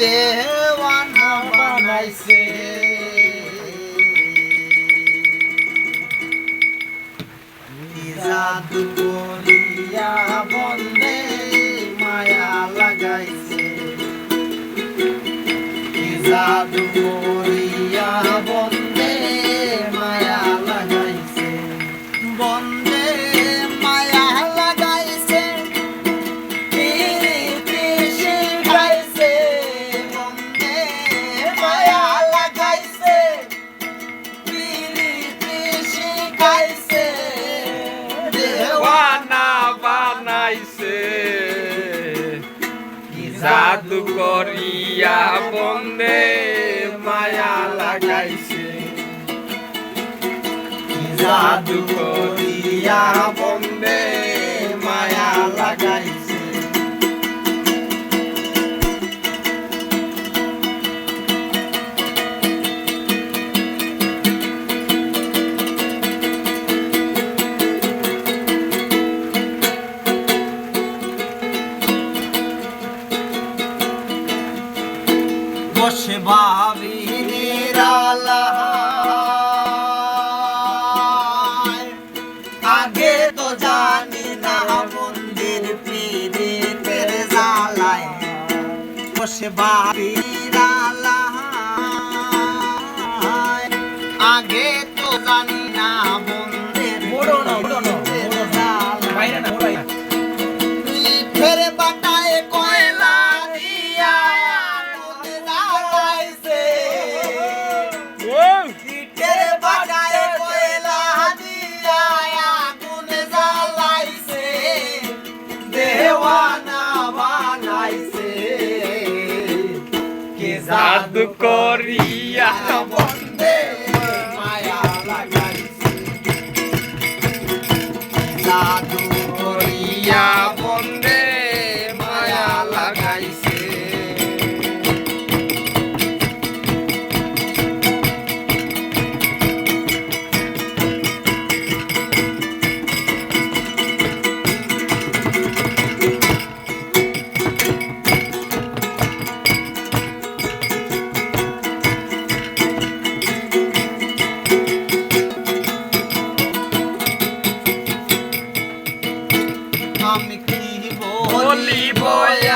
দেওয়ানা বানাইছে। জাদু করিয়া বন্দে মায়া লাগাইছে। জাদু করিয়া জাদু করিয়া বন্দে মায়া লাগাইছে। জাদু করিয়া বন্দে বসে ভাবি আগে তো জানি না মন্দির পীড়িতের জ্বালায়। বসে ভাবি আগে তো জানি না জাদু করিয়া বন্দে মায়া লাগাইছে। জাদু করিয়া আমি কি বলি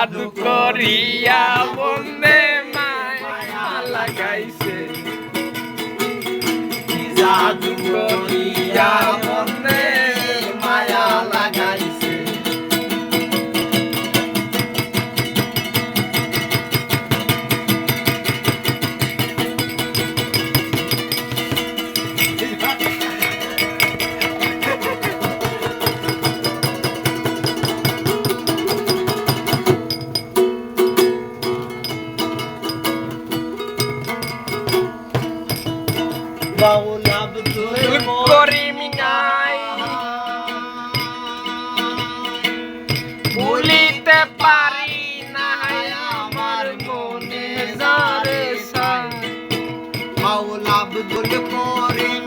জাদু করিয়া বন্দে মায়া লাগাইছে। জাদু করিয়া পারি না আমার মনে যারে সাই বাউল আব্দুল করিম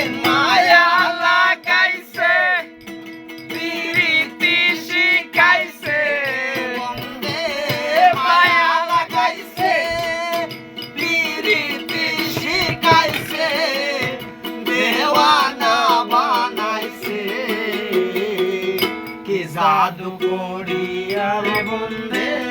করিয়া বন্দে